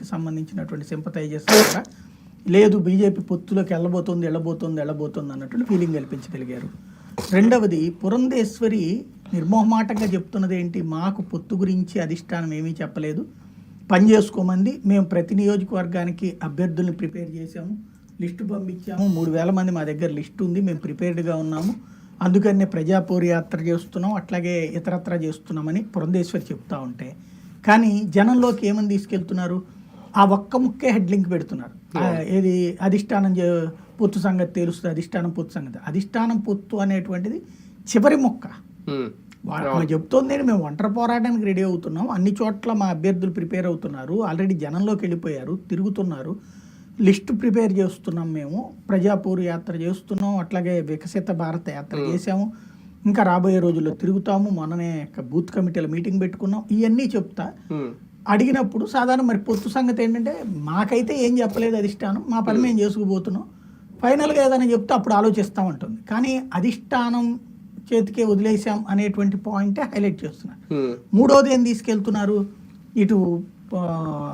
సంబంధించినటువంటి సింపతైజర్స్ కూడా. లేదు బీజేపీ పొత్తులోకి వెళ్ళబోతుంది వెళ్ళబోతుంది వెళ్ళబోతుంది అన్నట్టు ఫీలింగ్ కల్పించగలిగారు. రెండవది పురంధేశ్వరి నిర్మోహమాటంగా చెప్తున్నది ఏంటి? మాకు పొత్తు గురించి అధిష్టానం ఏమీ చెప్పలేదు. పని చేసుకోమంది. మేము ప్రతి నియోజకవర్గానికి అభ్యర్థుల్ని ప్రిపేర్ చేసాము లిస్టు పంపించాము. మూడు వేల మంది మా దగ్గర లిస్ట్ ఉంది. మేము ప్రిపేర్డ్గా ఉన్నాము. అందుకనే ప్రజాపూర్ యాత్ర చేస్తున్నాం. అట్లాగే ఇతరత్ర చేస్తున్నామని పురంధేశ్వరి చెప్తూ ఉంటే. కానీ జనంలోకి ఏమని తీసుకెళ్తున్నారు? ఆ ఒక్క ముక్కే హెడ్ లింక్ పెడుతున్నారు ఏది? అధిష్టానం పొత్తు సంగతి తెలుస్తుంది. అధిష్టానం పొత్తు సంగతి. అధిష్టానం పొత్తు అనేటువంటిది చివరి మొక్క. ఉమ్. వా- ఆమె చెప్తోంది మేము ఒంటరి పోరాటానికి రెడీ అవుతున్నాం. అన్ని చోట్ల మా అభ్యర్థులు ప్రిపేర్ అవుతున్నారు. ఆల్రెడీ జనంలోకి వెళ్ళిపోయారు తిరుగుతున్నారు. లిస్ట్ ప్రిపేర్ చేస్తున్నాం మేము. ప్రజాపూర్ యాత్ర చేస్తున్నాం. అట్లాగే వికసిత భారత యాత్ర చేసాము ఇంకా రాబోయే రోజుల్లో తిరుగుతాము. మొన్ననే ఒక బూత్ కమిటీల మీటింగ్ పెట్టుకున్నాం. ఇవన్నీ చెప్తా. ఉమ్. అడిగినప్పుడు సాధారణ మరి పొత్తు సంగతి ఏంటంటే మాకైతే ఏం చెప్పలేదు అధిష్టానం మా పని మేము చేసుకుపోతున్నాం. ఫైనల్గా ఏదైనా చెప్తే అప్పుడు ఆలోచిస్తామంటుంది కానీ అధిష్టానం చేతికే వదిలేసాం అనేటువంటి పాయింటే హైలైట్ చేస్తున్నారు. మూడోది ఏం తీసుకెళ్తున్నారు? ఇటు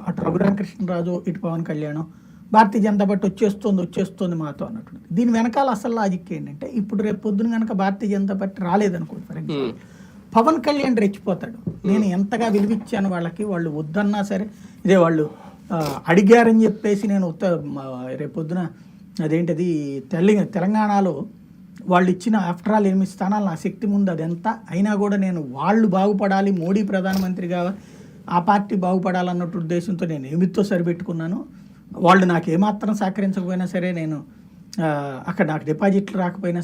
అటు రఘురామకృష్ణరాజు ఇటు పవన్ కళ్యాణ్. భారతీయ జనతా పార్టీ వచ్చేస్తుంది వచ్చేస్తుంది మాతో అన్నట్టు దీని వెనకాల అసలు లాజిక్ ఏంటంటే ఇప్పుడు రేపు పొద్దున కనుక భారతీయ జనతా పార్టీ రాలేదనుకోండి ఫర్ ఎగ్జాంపుల్ పవన్ కళ్యాణ్ రెచ్చిపోతాడు. నేను ఎంతగా విలువిచ్చాను వాళ్ళకి వాళ్ళు వద్దన్నా సరే ఇదే వాళ్ళు అడిగారని చెప్పేసి నేను ఉత్త మా రేపు పొద్దున అదేంటిది తెలి తెలంగాణలో వాళ్ళు ఇచ్చిన ఆఫ్టర్ ఆల్ ఎనిమిది స్థానాలు నా శక్తి ముందు అది ఎంత అయినా కూడా నేను వాళ్ళు బాగుపడాలి మోడీ ప్రధానమంత్రిగా ఆ పార్టీ బాగుపడాలన్నట్టు ఉద్దేశంతో నేను ఏమితో సరిపెట్టుకున్నాను. వాళ్ళు నాకు ఏమాత్రం సహకరించకపోయినా సరే నేను అక్కడ నాకు డిపాజిట్లు రాకపోయినా